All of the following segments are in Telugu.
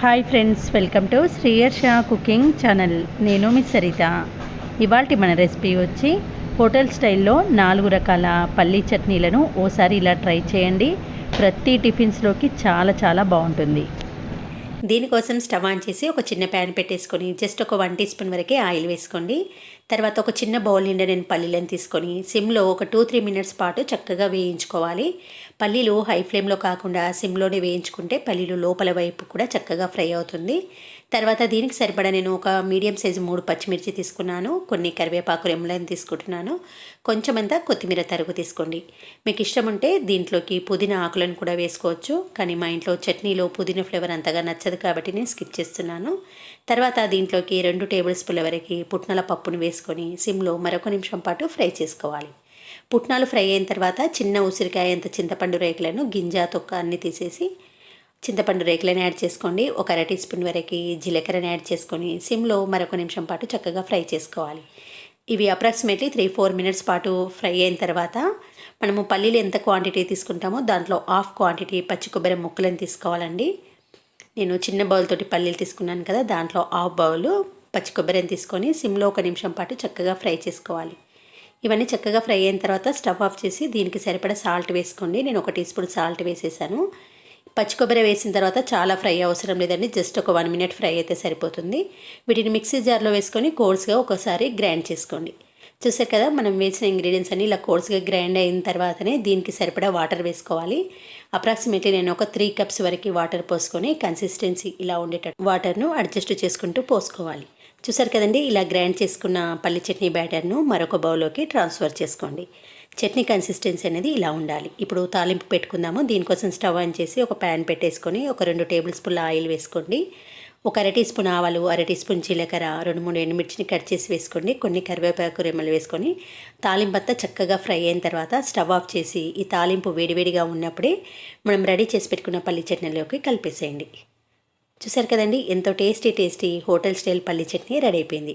Hi friends welcome to Sriyarsha cooking channel నేను మీ సరిత. ఇవాళ మన రెసిపీ వచ్చి హోటల్ స్టైల్లో నాలుగు రకాల పల్లీ చట్నీలను ఓసారి ఇలా ట్రై చేయండి. ప్రతి టిఫిన్స్లోకి చాలా చాలా బాగుంటుంది. దీనికోసం స్టవ్ ఆన్ చేసి ఒక చిన్న ప్యాన్ పెట్టేసుకొని జస్ట్ ఒక వన్ టీ స్పూన్ వరకే ఆయిల్ వేసుకోండి. తర్వాత ఒక చిన్న బౌల్ నిండా నేను పల్లీలను తీసుకొని సిమ్లో ఒక టూ త్రీ మినిట్స్ పాటు చక్కగా వేయించుకోవాలి. పల్లీలు హై ఫ్లేమ్లో కాకుండా సిమ్లోనే వేయించుకుంటే పల్లీలు లోపల వైపు కూడా చక్కగా ఫ్రై అవుతుంది. తర్వాత దీనికి సరిపడా నేను ఒక మీడియం సైజు మూడు పచ్చిమిర్చి తీసుకున్నాను కొన్ని కరివేపాకు రెమ్మలను తీసుకుంటున్నాను. కొంచెమంతా కొత్తిమీర తరుగు తీసుకోండి. మీకు ఇష్టం ఉంటే దీంట్లోకి పుదీనా ఆకులను కూడా వేసుకోవచ్చు కానీ మా ఇంట్లో చట్నీలో పుదీనా ఫ్లేవర్ అంతగా నచ్చదు కాబట్టి నేను స్కిప్ చేస్తున్నాను. తర్వాత దీంట్లోకి రెండు టేబుల్ స్పూన్ల వరకు పుట్నాల పప్పును వేసుకొని సిమ్లో మరొక నిమిషం పాటు ఫ్రై చేసుకోవాలి. పుట్నాలు ఫ్రై అయిన తర్వాత చిన్న ఉసిరికాయ అంత చింతపండు రేకులను గింజ తొక్క అన్నీ తీసేసి చింతపండు రేకులను యాడ్ చేసుకోండి. ఒక అర టీ స్పూన్ వరకు జీలకర్రని యాడ్ చేసుకొని సిమ్లో మరొక నిమిషం పాటు చక్కగా ఫ్రై చేసుకోవాలి. ఇవి అప్రాక్సిమేట్లీ త్రీ ఫోర్ మినిట్స్ పాటు ఫ్రై అయిన తర్వాత మనము పల్లీలు ఎంత క్వాంటిటీ తీసుకుంటామో దాంట్లో హాఫ్ క్వాంటిటీ పచ్చి కొబ్బరి ముక్కలను తీసుకోవాలండి. నేను చిన్న బౌల్ తోటి పల్లీలు తీసుకున్నాను కదా దాంట్లో హాఫ్ బౌల్ పచ్చి కొబ్బరిని తీసుకొని సిమ్లో ఒక నిమిషం పాటు చక్కగా ఫ్రై చేసుకోవాలి. ఇవన్నీ చక్కగా ఫ్రై అయిన తర్వాత స్టవ్ ఆఫ్ చేసి దీనికి సరిపడా సాల్ట్ వేసుకోండి. నేను ఒక టీ స్పూన్ సాల్ట్ వేసేసాను. పచ్చి కొబ్బరి వేసిన తర్వాత చాలా ఫ్రై అవసరం లేదండి. జస్ట్ ఒక వన్ మినిట్ ఫ్రై అయితే సరిపోతుంది. వీటిని మిక్సీ జార్లో వేసుకొని కోర్స్గా ఒకసారి గ్రైండ్ చేసుకోండి. చూసారు కదా మనం వేసిన ఇంగ్రీడియంట్స్ అన్ని ఇలా కోర్స్గా గ్రైండ్ అయిన తర్వాతనే దీనికి సరిపడా వాటర్ వేసుకోవాలి. అప్రాక్సిమేట్లీ నేను ఒక త్రీ కప్స్ వరకు వాటర్ పోసుకొని కన్సిస్టెన్సీ ఇలా ఉండేటట్టు వాటర్ను అడ్జస్ట్ చేసుకుంటూ పోసుకోవాలి. చూసారు కదండి ఇలా గ్రైండ్ చేసుకున్న పల్లి చట్నీ బ్యాటర్ను మరొక బౌల్లోకి ట్రాన్స్ఫర్ చేసుకోండి. చట్నీ కన్సిస్టెన్సీ అనేది ఇలా ఉండాలి. ఇప్పుడు తాలింపు పెట్టుకుందాము. దీనికోసం స్టవ్ ఆన్ చేసి ఒక ప్యాన్ పెట్టేసుకొని ఒక రెండు టేబుల్ స్పూన్ల ఆయిల్ వేసుకోండి. ఒక అర టీ స్పూన్ ఆవాలు అర టీ స్పూన్ జీలకర్ర రెండు మూడు ఎండుమిర్చిని కట్ చేసి వేసుకోండి. కొన్ని కరివేపాకు రెమ్మలు వేసుకొని తాలింపంతా చక్కగా ఫ్రై అయిన తర్వాత స్టవ్ ఆఫ్ చేసి ఈ తాలింపు వేడివేడిగా ఉన్నప్పుడే మనం రెడీ చేసి పెట్టుకున్న పల్లి చట్నీలోకి కలిపేసేయండి. చూసారు కదండి ఎంతో టేస్టీ టేస్టీ హోటల్ స్టైల్ పల్లి చట్నీ రెడీ అయిపోయింది.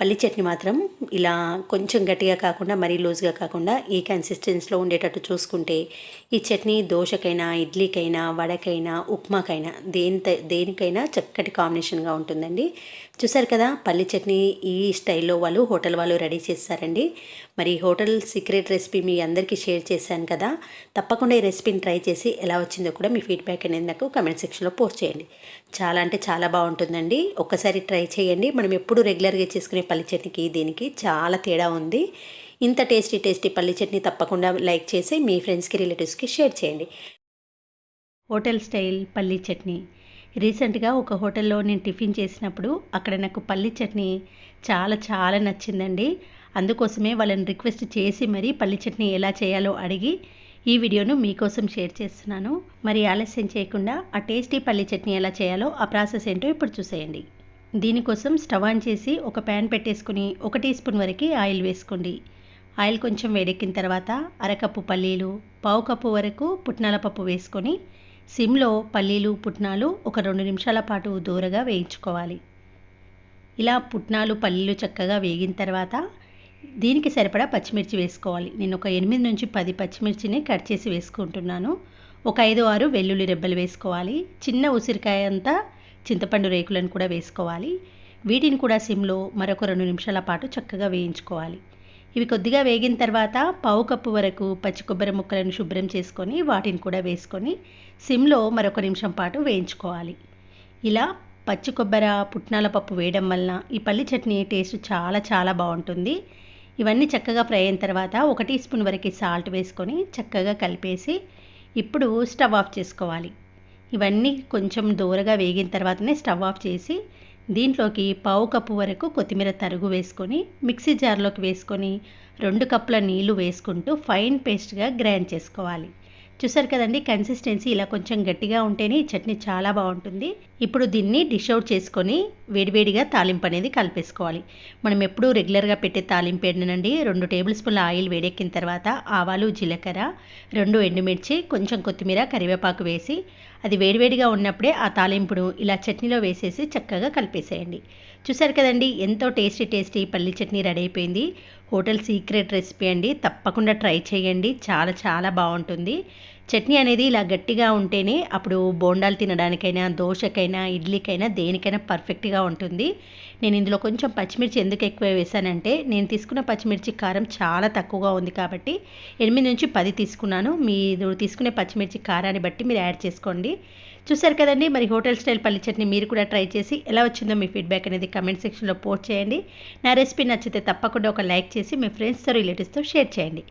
పల్లి చట్నీ మాత్రం ఇలా కొంచెం గట్టిగా కాకుండా మరీ లూజ్గా కాకుండా ఈ కన్సిస్టెన్స్లో ఉండేటట్టు చూసుకుంటే ఈ చట్నీ దోశకైనా ఇడ్లీకైనా వడకైనా ఉప్మాకైనా దేనిత దేనికైనా చక్కటి కాంబినేషన్గా ఉంటుందండి. చూసారు కదా పల్లి చట్నీ ఈ స్టైల్లో వాళ్ళు హోటల్ వాళ్ళు రెడీ చేస్తారండి. మరి హోటల్ సీక్రెట్ రెసిపీ మీ అందరికీ షేర్ చేశాను కదా తప్పకుండా ఈ రెసిపీని ట్రై చేసి ఎలా వచ్చిందో కూడా మీ ఫీడ్బ్యాక్ అనేది నాకు కమెంట్ సెక్షన్లో పోస్ట్ చేయండి. చాలా అంటే చాలా బాగుంటుందండి. ఒక్కసారి ట్రై చేయండి. మనం ఎప్పుడు రెగ్యులర్గా చేసుకునే పల్లి చట్నీకి దీనికి చాలా తేడా ఉంది. ఇంత టేస్టీ టేస్టీ పల్లి చట్నీ తప్పకుండా లైక్ చేసి మీ ఫ్రెండ్స్కి రిలేటివ్స్కి షేర్ చేయండి. హోటల్ స్టైల్ పల్లీ చట్నీ. రీసెంట్గా ఒక హోటల్లో నేను టిఫిన్ చేసినప్పుడు అక్కడ నాకు పల్లి చట్నీ చాలా చాలా నచ్చిందండి. అందుకోసమే వాళ్ళని రిక్వెస్ట్ చేసి మరీ పల్లి చట్నీ ఎలా చేయాలో అడిగి ఈ వీడియోను మీకోసం షేర్ చేస్తున్నాను. మరి ఆలస్యం చేయకుండా ఆ టేస్టీ పల్లి చట్నీ ఎలా చేయాలో ఆ ప్రాసెస్ ఏంటో ఇప్పుడు చూసేయండి. దీనికోసం స్టవ్ ఆన్ చేసి ఒక ప్యాన్ పెట్టేసుకుని ఒక టీ స్పూన్ వరకు ఆయిల్ వేసుకోండి. ఆయిల్ కొంచెం వేడెక్కిన తర్వాత అరకప్పు పల్లీలు పావు కప్పు వరకు పుట్నాల పప్పు వేసుకొని సిమ్లో పల్లీలు పుట్నాలు ఒక రెండు నిమిషాల పాటు దూరగా వేయించుకోవాలి. ఇలా పుట్నాలు పల్లీలు చక్కగా వేగిన తర్వాత దీనికి సరిపడా పచ్చిమిర్చి వేసుకోవాలి. నేను ఒక ఎనిమిది నుంచి పది పచ్చిమిర్చిని కట్ చేసి వేసుకుంటున్నాను. ఒక ఐదు ఆరు వెల్లుల్లి రెబ్బలు వేసుకోవాలి. చిన్న ఉసిరికాయ అంతా చింతపండు రేకులను కూడా వేసుకోవాలి. వీటిని కూడా సిమ్లో మరొక రెండు నిమిషాల పాటు చక్కగా వేయించుకోవాలి. ఇవి కొద్దిగా వేగిన తర్వాత పావు కప్పు వరకు పచ్చి కొబ్బరి ముక్కలను శుభ్రం చేసుకొని వాటిని కూడా వేసుకొని సిమ్లో మరొక నిమిషం పాటు వేయించుకోవాలి. ఇలా పచ్చి కొబ్బరి పుట్నాల పప్పు వేయడం వలన ఈ పల్లి చట్నీ టేస్ట్ చాలా చాలా బాగుంటుంది. ఇవన్నీ చక్కగా ఫ్రై అయిన తర్వాత ఒక టీ స్పూన్ వరకు సాల్ట్ వేసుకొని చక్కగా కలిపేసి ఇప్పుడు స్టవ్ ఆఫ్ చేసుకోవాలి. ఇవన్నీ కొంచెం దూరగా వేగిన తర్వాతనే స్టవ్ ఆఫ్ చేసి దీంట్లోకి పావు కప్పు వరకు కొత్తిమీర తరుగు వేసుకొని మిక్సీ జార్లోకి వేసుకొని రెండు కప్పుల నీళ్ళు వేసుకుంటూ ఫైన్ పేస్ట్గా గ్రైండ్ చేసుకోవాలి. చూసారు కదండి కన్సిస్టెన్సీ ఇలా కొంచెం గట్టిగా ఉంటేనే ఈ చట్నీ చాలా బాగుంటుంది. ఇప్పుడు దీన్ని డిష్ అవుట్ చేసుకొని వేడివేడిగా తాలింపు అనేది కలిపేసుకోవాలి. మనం ఎప్పుడూ రెగ్యులర్గా పెట్టే తాలింపు ఏంటండి రెండు టేబుల్ స్పూన్ల ఆయిల్ వేడెక్కిన తర్వాత ఆవాలు జీలకర్ర రెండు ఎండుమిర్చి కొంచెం కొత్తిమీర కరివేపాకు వేసి అది వేడివేడిగా ఉన్నప్పుడే ఆ తాలింపును ఇలా చట్నీలో వేసేసి చక్కగా కలిపేసేయండి. చూసారు కదండి ఎంతో టేస్టీ టేస్టీ పల్లి చట్నీ రెడీ అయిపోయింది. హోటల్ సీక్రెట్ రెసిపీ అండి తప్పకుండా ట్రై చేయండి చాలా చాలా బాగుంటుంది. చట్నీ అనేది ఇలా గట్టిగా ఉంటేనే అప్పుడు బోండాలు తినడానికైనా దోశకైనా ఇడ్లీకైనా దేనికైనా పర్ఫెక్ట్గా ఉంటుంది. నేను ఇందులో కొంచెం పచ్చిమిర్చి ఎందుకు ఎక్కువ వేసానంటే నేను తీసుకున్న పచ్చిమిర్చి కారం చాలా తక్కువగా ఉంది కాబట్టి ఎనిమిది నుంచి పది తీసుకున్నాను. మీరు తీసుకునే పచ్చిమిర్చి కారాన్ని బట్టి మీరు యాడ్ చేసుకోండి. చూసారు కదండి మరి హోటల్ స్టైల్ పల్లి చట్నీ మీరు కూడా ట్రై చేసి ఎలా వచ్చిందో మీ ఫీడ్బ్యాక్ అనేది కమెంట్ సెక్షన్లో పోస్ట్ చేయండి. నా రెసిపీ నచ్చితే తప్పకుండా ఒక లైక్ చేసి మీ ఫ్రెండ్స్తో రిలేటివ్స్తో షేర్ చేయండి.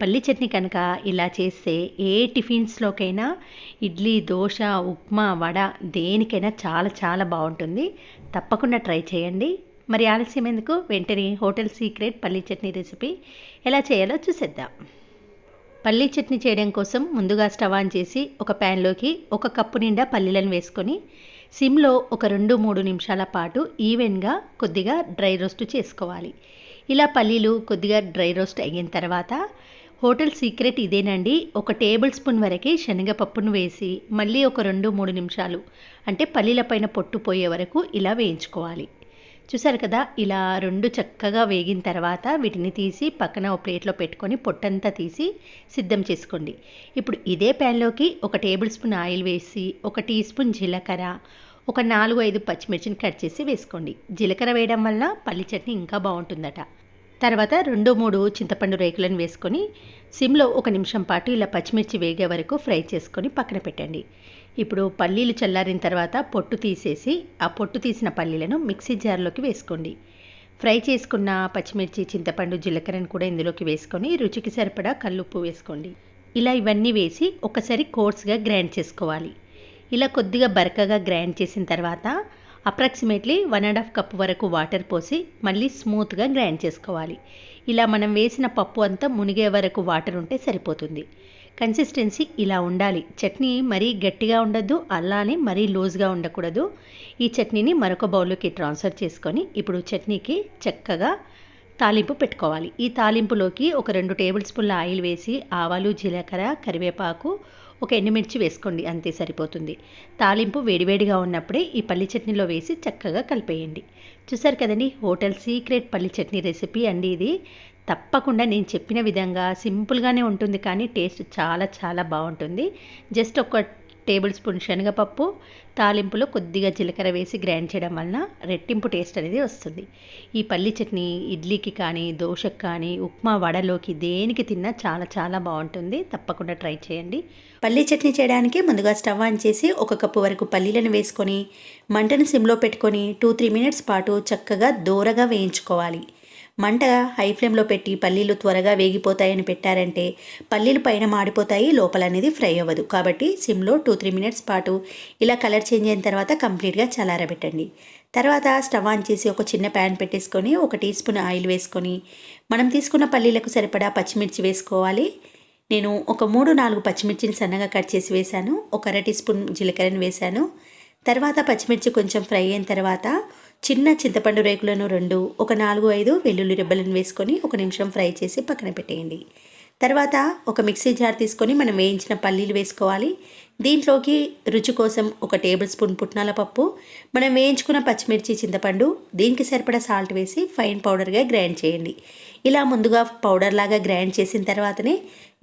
పల్లి చట్నీ కనుక ఇలా చేస్తే ఏ టిఫిన్స్లోకైనా ఇడ్లీ దోశ ఉప్మా వడ దేనికైనా చాలా చాలా బాగుంటుంది. తప్పకుండా ట్రై చేయండి. మరి ఆలస్యం ఎందుకు? వెంటనే హోటల్ సీక్రెట్ పల్లి చట్నీ రెసిపీ ఎలా చేయాలో చూసేద్దాం. పల్లీ చట్నీ చేయడం కోసం ముందుగా స్టవ్ ఆన్ చేసి ఒక ప్యాన్లోకి ఒక కప్పు నిండా పల్లీలను వేసుకొని సిమ్లో ఒక రెండు మూడు నిమిషాల పాటు ఈవెన్గా కొద్దిగా డ్రై రోస్ట్ చేసుకోవాలి. ఇలా పల్లీలు కొద్దిగా డ్రై రోస్ట్ అయిన తర్వాత హోటల్ సీక్రెట్ ఇదేనండి. ఒక టేబుల్ స్పూన్ వరకు శనగపప్పును వేసి మళ్ళీ ఒక రెండు మూడు నిమిషాలు అంటే పల్లీల పైన పొట్టు పోయే వరకు ఇలా వేయించుకోవాలి. చూసారు కదా ఇలా రెండు చక్కగా వేగిన తర్వాత వీటిని తీసి పక్కన ఒక ప్లేట్లో పెట్టుకొని పొట్టంతా తీసి సిద్ధం చేసుకోండి. ఇప్పుడు ఇదే ప్యాన్లోకి ఒక టేబుల్ స్పూన్ ఆయిల్ వేసి ఒక టీ స్పూన్ జీలకర్ర ఒక నాలుగు ఐదు పచ్చిమిర్చిని కట్ చేసి వేసుకోండి. జీలకర్ర వేయడం వల్ల పల్లి చట్నీ ఇంకా బాగుంటుందట. తర్వాత రెండు మూడు చింతపండు రేకులను వేసుకొని సిమ్లో ఒక నిమిషం పాటు ఇలా పచ్చిమిర్చి వేగే వరకు ఫ్రై చేసుకొని పక్కన పెట్టండి. ఇప్పుడు పల్లీలు చల్లారిన తర్వాత పొట్టు తీసేసి ఆ పొట్టు తీసిన పల్లీలను మిక్సీ జార్లోకి వేసుకోండి. ఫ్రై చేసుకున్న పచ్చిమిర్చి చింతపండు జీలకర్రను కూడా ఇందులోకి వేసుకొని రుచికి సరిపడా కల్లుప్పు వేసుకోండి. ఇలా ఇవన్నీ వేసి ఒకసారి కోర్స్గా గ్రైండ్ చేసుకోవాలి. ఇలా కొద్దిగా బరకగా గ్రైండ్ చేసిన తర్వాత approximately one and half cup వరకు వాటర్ పోసి మళ్ళీ స్మూత్గా గ్రైండ్ చేసుకోవాలి. ఇలా మనం వేసిన పప్పు అంతా మునిగే వరకు వాటర్ ఉంటే సరిపోతుంది. కన్సిస్టెన్సీ ఇలా ఉండాలి. చట్నీ మరీ గట్టిగా ఉండద్దు అలానే మరీ లూజ్గా ఉండకూడదు. ఈ చట్నీని మరొక బౌల్లోకి ట్రాన్స్ఫర్ చేసుకొని ఇప్పుడు చట్నీకి చక్కగా తాలింపు పెట్టుకోవాలి. ఈ తాలింపులోకి ఒక రెండు టేబుల్ స్పూన్ల ఆయిల్ వేసి ఆవాలు జీలకర్ర కరివేపాకు ఒక ఎండుమిర్చి వేసుకోండి అంతే సరిపోతుంది. తాలింపు వేడివేడిగా ఉన్నప్పుడే ఈ పల్లి చట్నీలో వేసి చక్కగా కలిపేయండి. చూసారు కదండి హోటల్ సీక్రెట్ పల్లి చట్నీ రెసిపీ అండి ఇది. తప్పకుండా నేను చెప్పిన విధంగా సింపుల్గానే ఉంటుంది కానీ టేస్ట్ చాలా చాలా బాగుంటుంది. జస్ట్ ఒక టేబుల్ స్పూన్ శనగపప్పు తాలింపులో కొద్దిగా జీలకర్ర వేసి గ్రైండ్ చేయడం వలన రెట్టింపు టేస్ట్ అనేది వస్తుంది. ఈ పల్లి చట్నీ ఇడ్లీకి కానీ దోశకు కానీ ఉప్మా వడలోకి దేనికి తిన్నా చాలా చాలా బాగుంటుంది. తప్పకుండా ట్రై చేయండి. పల్లీ చట్నీ చేయడానికి ముందుగా స్టవ్ ఆన్ చేసి ఒక కప్పు వరకు పల్లీలను వేసుకొని మంటను సిమ్లో పెట్టుకొని టూ త్రీ మినిట్స్ పాటు చక్కగా దూరగా వేయించుకోవాలి. మంట హై ఫ్లేమ్లో పెట్టి పల్లీలు త్వరగా వేగిపోతాయని పెట్టారంటే పల్లీలు పైన మాడిపోతాయి లోపల అనేది ఫ్రై అవ్వదు. కాబట్టి సిమ్లో టూ త్రీ మినిట్స్ పాటు ఇలా కలర్ చేంజ్ అయిన తర్వాత కంప్లీట్గా చల్లారబెట్టండి. తర్వాత స్టవ్ ఆన్ చేసి ఒక చిన్న ప్యాన్ పెట్టేసుకొని ఒక టీ స్పూన్ ఆయిల్ వేసుకొని మనం తీసుకున్న పల్లీలకు సరిపడా పచ్చిమిర్చి వేసుకోవాలి. నేను ఒక మూడు నాలుగు పచ్చిమిర్చిని సన్నగా కట్ చేసి వేశాను. ఒక అర టీ స్పూన్ జీలకర్రని వేశాను. తర్వాత పచ్చిమిర్చి కొంచెం ఫ్రై అయిన తర్వాత చిన్న చింతపండు రేకులను రెండు ఒక నాలుగు ఐదు వెల్లుల్లి రెబ్బలను వేసుకొని ఒక నిమిషం ఫ్రై చేసి పక్కన పెట్టేయండి. తర్వాత ఒక మిక్సీ జార్ తీసుకొని మనం వేయించిన పల్లీలు వేసుకోవాలి. దీంట్లోకి రుచి కోసం ఒక టేబుల్ స్పూన్ పుట్నాల పప్పు మనం వేయించుకున్న పచ్చిమిర్చి చింతపండు దీనికి సరిపడా సాల్ట్ వేసి ఫైన్ పౌడర్గా గ్రైండ్ చేయండి. ఇలా ముందుగా పౌడర్ లాగా గ్రైండ్ చేసిన తర్వాతనే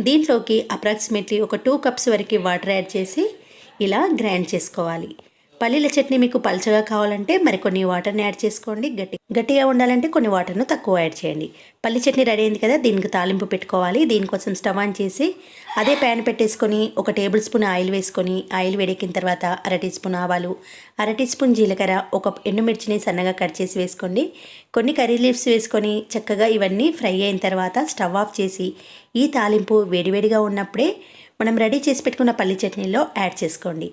దీంట్లోకి అప్రాక్సిమేట్లీ ఒక టూ కప్స్ వరకు వాటర్ యాడ్ చేసి ఇలా గ్రైండ్ చేసుకోవాలి. పల్లీల చట్నీ మీకు పలుచగా కావాలంటే మరికొన్ని వాటర్ని యాడ్ చేసుకోండి. గట్టి గట్టిగా ఉండాలంటే కొన్ని వాటర్ను తక్కువ యాడ్ చేయండి. పల్లి చట్నీ రెడీ అయింది కదా దీనికి తాలింపు పెట్టుకోవాలి. దీనికోసం స్టవ్ ఆన్ చేసి అదే ప్యాన్ పెట్టేసుకొని ఒక టేబుల్ స్పూన్ ఆయిల్ వేసుకొని ఆయిల్ వేడెక్కిన తర్వాత అర టీ స్పూన్ ఆవాలు అర టీ స్పూన్ జీలకర్ర ఒక ఎండుమిర్చిని సన్నగా కట్ చేసి వేసుకోండి. కొన్ని కర్రీ లీవ్స్ వేసుకొని చక్కగా ఇవన్నీ ఫ్రై అయిన తర్వాత స్టవ్ ఆఫ్ చేసి ఈ తాలింపు వేడివేడిగా ఉన్నప్పుడే మనం రెడీ చేసి పెట్టుకున్న పల్లి చట్నీలో యాడ్ చేసుకోండి.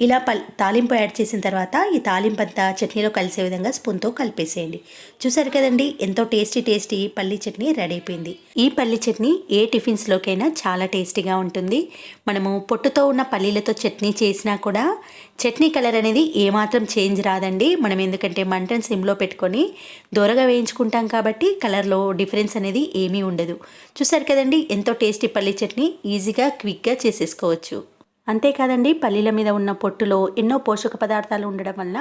ఇలా పల్ తాలింపు యాడ్ చేసిన తర్వాత ఈ తాలింపు అంతా చట్నీలో కలిసే విధంగా స్పూన్తో కలిపేసేయండి. చూసారు కదండి ఎంతో టేస్టీ టేస్టీ పల్లి చట్నీ రెడీ అయిపోయింది. ఈ పల్లి చట్నీ ఏ టిఫిన్స్లోకైనా చాలా టేస్టీగా ఉంటుంది. మనము పొట్టుతో ఉన్న పల్లీలతో చట్నీ చేసినా కూడా చట్నీ కలర్ అనేది ఏమాత్రం చేంజ్ రాదండి. మనం ఎందుకంటే మంటను సిమ్లో పెట్టుకొని దూరగా వేయించుకుంటాం కాబట్టి కలర్లో డిఫరెన్స్ అనేది ఏమీ ఉండదు. చూసారు కదండి ఎంతో టేస్టీ పల్లి చట్నీ ఈజీగా క్విక్గా చేసేసుకోవచ్చు. అంతేకాదండి పల్లీల మీద ఉన్న పొట్టులో ఎన్నో పోషక పదార్థాలు ఉండడం వల్ల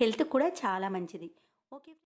హెల్త్ కూడా చాలా మంచిది. ఓకే.